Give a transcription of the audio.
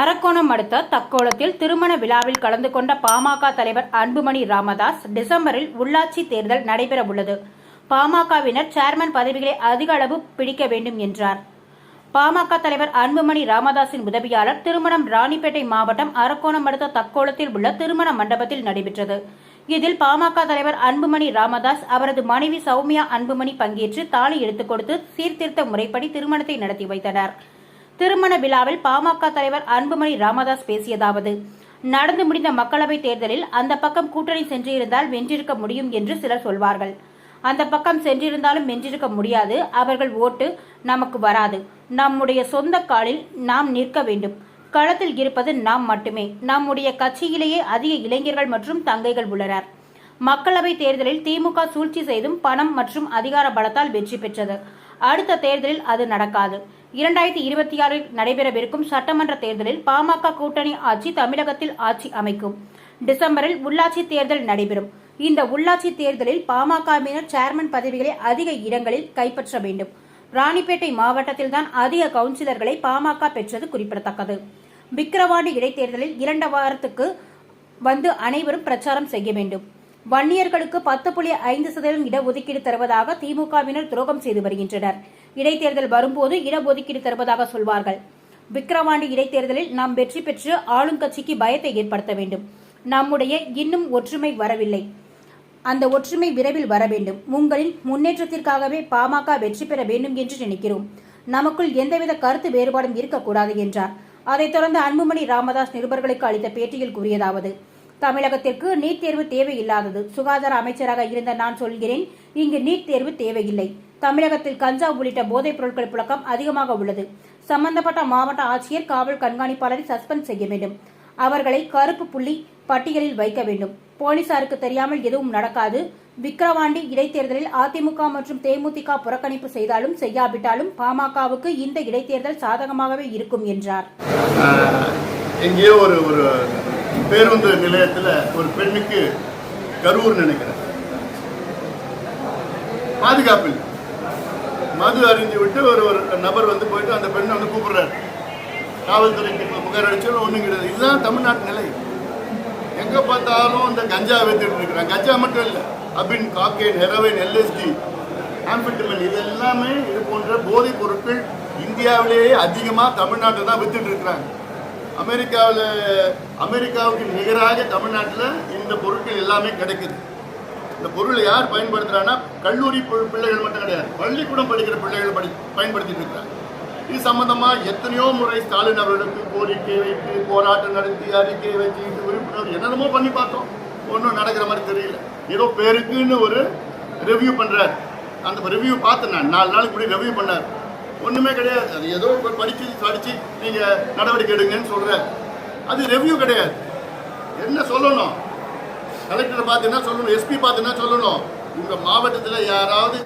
அரக்கோணம் அடுத்த தக்கோலத்தில் திருமண விழாவில் கலந்து கொண்ட பாமக தலைவர் அன்புமணி ராமதாஸ் டிசம்பரில் உள்ளாட்சி தேர்தல் நடைபெற உள்ளது பாமகவினர் சேர்மன் பதவிகளை அதிக அளவு பிடிக்க வேண்டும் என்றார். பாமக தலைவர் அன்புமணி ராமதாஸின் உதவியாளர் திருமணம் ராணிப்பேட்டை மாவட்டம் அரக்கோணம் அடுத்த தக்கோலத்தில் உள்ள திருமண மண்டபத்தில் நடைபெற்றது. இதில் பாமக தலைவர் அன்புமணி ராமதாஸ் அவரது மனைவி சௌமியா அன்புமணி பங்கேற்று தாலி எடுத்துக் கொடுத்து சீர்திருத்த முறைப்படி திருமணத்தை நடத்தி வைத்தனர். திருமண விழாவில் பாமக தலைவர் அன்புமணி ராமதாஸ் பேசியதாவது நடந்து முடிந்த மக்களவைத் தேர்தலில் அந்த பக்கம் கூட்டணி சென்றிருந்தால் வென்றிருக்க முடியும் என்று சிலர் சொல்வார்கள். அந்த பக்கம் சென்றிருந்தாலும் வென்றிருக்க முடியாது. அவர்கள் ஓட்டு நமக்கு வராது. நம்முடைய சொந்த காலில் நாம் நிற்க வேண்டும். களத்தில் இருப்பது நாம் மட்டுமே. நம்முடைய கட்சியிலேயே அதிக இளைஞர்கள் மற்றும் தங்கைகள் உள்ளனர். மக்களவை தேர்தலில் திமுக சூழ்ச்சி செய்தும் பணம் மற்றும் அதிகார பலத்தால் வெற்றி பெற்றது. அடுத்த தேர்தலில் அது நடக்காது. இரண்டாயிரத்தி இருபத்தி ஆறில் நடைபெறவிருக்கும் சட்டமன்ற தேர்தலில் பாமக கூட்டணி ஆட்சி தமிழகத்தில் ஆட்சி அமைக்கும். டிசம்பரில் உள்ளாட்சி தேர்தல் நடைபெறும். இந்த உள்ளாட்சி தேர்தலில் பாமகவினர் சேர்மன் பதவிகளை அதிக இடங்களில் கைப்பற்ற வேண்டும். ராணிப்பேட்டை மாவட்டத்தில்தான் அதிக கவுன்சிலர்களை பாமக பெற்றது குறிப்பிடத்தக்கது. விக்கிரவாண்டி இடைத்தேர்தலில் இரண்டு வாரத்துக்கு வந்து அனைவரும் பிரச்சாரம் செய்ய வேண்டும். வன்னியர்களுக்கு பத்து புள்ளி ஐந்து சதவீதம் இடஒதுக்கீடு தருவதாக திமுகவினர் துரோகம் செய்து வருகின்றனர். இடைத்தேர்தல் வரும்போது இடஒதுக்கீடு தருவதாக சொல்வார்கள். விக்கிரவாண்டி இடைத்தேர்தலில் நாம் வெற்றி பெற்று ஆளுங்கட்சிக்கு பயத்தை ஏற்படுத்த வேண்டும். நம்முடைய இன்னும் ஒற்றுமை வரவில்லை. அந்த ஒற்றுமை விரைவில் வர வேண்டும். உங்களின் முன்னேற்றத்திற்காகவே பாமக வெற்றி பெற வேண்டும் என்று நினைக்கிறோம். நமக்குள் எந்தவித கருத்து வேறுபாடும் இருக்கக்கூடாது என்றார். அதைத் தொடர்ந்து அன்புமணி ராமதாஸ் நிருபர்களுக்கு அளித்த பேட்டியில் கூறியதாவது தமிழகத்திற்கு நீட் தேர்வு தேவையில்லாதது. சுகாதார அமைச்சராக இருந்த நான் சொல்கிறேன் இங்கு நீட் தேர்வு தேவையில்லை. தமிழகத்தில் கஞ்சா உள்ளிட்ட போதைப் பொருட்கள் புழக்கம் அதிகமாக உள்ளது. சம்பந்தப்பட்ட மாவட்ட ஆட்சியர் காவல் கண்காணிப்பாளரை சஸ்பெண்ட் செய்ய வேண்டும். அவர்களை கருப்பு புள்ளி பட்டியலில் வைக்க வேண்டும். போலீசாருக்கு தெரியாமல் எதுவும் நடக்காது. விக்கிரவாண்டி இடைத்தேர்தலில் அதிமுக மற்றும் தேமுதிக புறக்கணிப்பு செய்தாலும் செய்யாவிட்டாலும் பாமகவுக்கு இந்த இடைத்தேர்தல் சாதகமாகவே இருக்கும் என்றார். எங்கேயோ ஒரு ஒரு பேருந்து நிலையத்தில் ஒரு பெண்ணுக்கு கரூர் நினைக்கிறேன். பாதுகாப்பு மது அறிஞ்சு விட்டு ஒரு ஒரு நபர் வந்து போயிட்டு அந்த பெண்ணை வந்து கூப்பிடுறாரு. காவல்துறைக்கு புகார் அடிச்சாலும் ஒன்றும் கிடையாது. இதுதான் தமிழ்நாட்டு நிலை. எங்கே பார்த்தாலும் இந்த கஞ்சா வைத்துட்டு இருக்கிறாங்க. கஞ்சா மட்டும் இல்லை அபின் காக்கேன் ஹெரோயின் எல்எஸ்டி ஆம்பிட்டமன் இது எல்லாமே இது போன்ற போதைப் பொருட்கள் இந்தியாவிலேயே அதிகமாக தமிழ்நாட்டில் தான் வித்துட்டு இருக்கிறாங்க. அமெரிக்காவில் அமெரிக்காவுக்கு நிகராக தமிழ்நாட்டில் இந்த பொருட்கள் எல்லாமே கிடைக்குது. இந்த பொருளை யார் பயன்படுத்துறாங்கன்னா கல்லூரி பிள்ளைகள் மட்டும் கிடையாது. பள்ளிக்கூடம் படிக்கிற பிள்ளைகள் படி பயன்படுத்திட்டு இருக்கிறாங்க இது சம்பந்தமா எத்தனையோ முறை ஸ்டாலின் அவர்களுக்கு கோரிக்கை வைத்து போராட்டம் நடத்தி அறிக்கை வச்சு இது விழிப்புணர்வு என்னென்னமோ பண்ணி பார்த்தோம். ஒன்றும் நடக்கிற மாதிரி தெரியல. ஏதோ பேருக்குன்னு ஒரு ரிவ்யூ பண்ணுறார் அந்த ரிவ்யூ பார்த்தேன் நான் நாலு நாளுக்கு முன்னாடி ரிவ்யூ பண்ணார். ஒன்றுமே கிடையாது. அது ஏதோ ஒரு படித்து நீங்கள் நடவடிக்கை எடுங்கன்னு சொல்கிற அது ரிவ்யூ கிடையாது. என்ன சொல்லணும்? கலெக்டரை பார்த்து என்ன சொல்லணும் எஸ்பி பார்த்து என்ன சொல்லணும்? உங்கள் மாவட்டத்தில் யாராவது